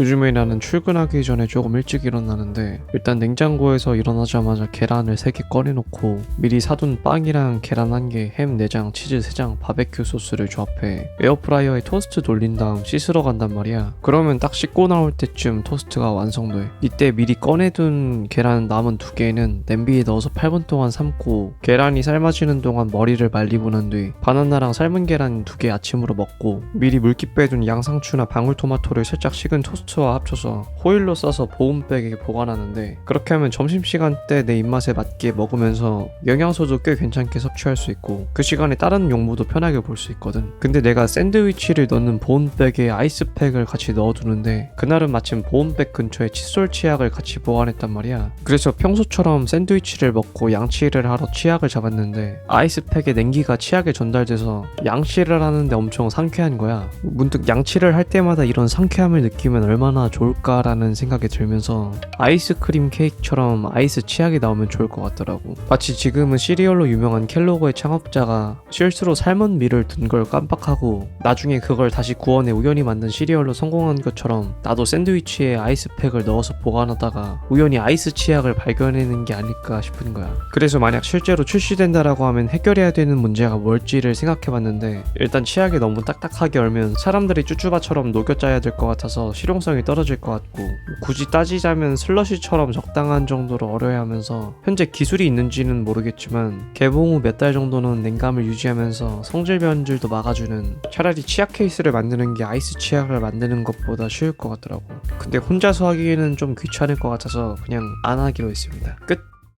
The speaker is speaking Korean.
요즘에 나는 출근하기 전에 조금 일찍 일어나는데 일단 냉장고에서 일어나자마자 계란을 3개 꺼내놓고 미리 사둔 빵이랑 계란 1개, 햄 4장, 치즈 3장, 바베큐 소스를 조합해 에어프라이어에 토스트 돌린 다음 씻으러 간단 말이야. 그러면 딱 씻고 나올 때쯤 토스트가 완성돼. 이때 미리 꺼내둔 계란 남은 두 개는 냄비에 넣어서 8분 동안 삶고 계란이 삶아지는 동안 머리를 말리고 난 뒤 바나나랑 삶은 계란 두개 아침으로 먹고 미리 물기 빼둔 양상추나 방울토마토를 살짝 식은 토스트 와 합쳐서 호일로 싸서 보온백에 보관하는데 그렇게 하면 점심시간 때 내 입맛에 맞게 먹으면서 영양소도 꽤 괜찮게 섭취할 수 있고 그 시간에 다른 용무도 편하게 볼 수 있거든. 근데 내가 샌드위치를 넣는 보온백에 아이스팩을 같이 넣어두는데 그날은 마침 보온백 근처에 칫솔 치약을 같이 보관했단 말이야. 그래서 평소처럼 샌드위치를 먹고 양치를 하러 치약을 잡았는데 아이스팩에 냉기가 치약에 전달돼서 양치를 하는데 엄청 상쾌한 거야. 문득 양치를 할 때마다 이런 상쾌함을 느끼면 얼마나 좋을까라는 생각이 들면서 아이스크림 케이크처럼 아이스 치약이 나오면 좋을 것 같더라고. 마치 지금은 시리얼로 유명한 켈로그의 창업자가 실수로 삶은 밀을 둔 걸 깜빡하고 나중에 그걸 다시 구원해 우연히 만든 시리얼로 성공한 것처럼 나도 샌드위치에 아이스팩을 넣어서 보관하다가 우연히 아이스 치약을 발견해낸 게 아닐까 싶은 거야. 그래서 만약 실제로 출시된다라고 하면 해결해야 되는 문제가 뭘지를 생각해봤는데 일단 치약이 너무 딱딱하게 얼면 사람들이 쭈쭈바처럼 녹여 짜야 될 것 같아서 실용성 이 떨어질 것 같고 굳이 따지자면 슬러시처럼 적당한 정도로 얼어야 하면서 현재 기술이 있는지는 모르겠지만 개봉 후 몇 달 정도는 냉감을 유지하면서 성질 변질도 막아주는 차라리 치약 케이스를 만드는 게 아이스 치약을 만드는 것보다 쉬울 것 같더라고. 근데 혼자서 하기에는 좀 귀찮을 것 같아서 그냥 안 하기로 했습니다. 끝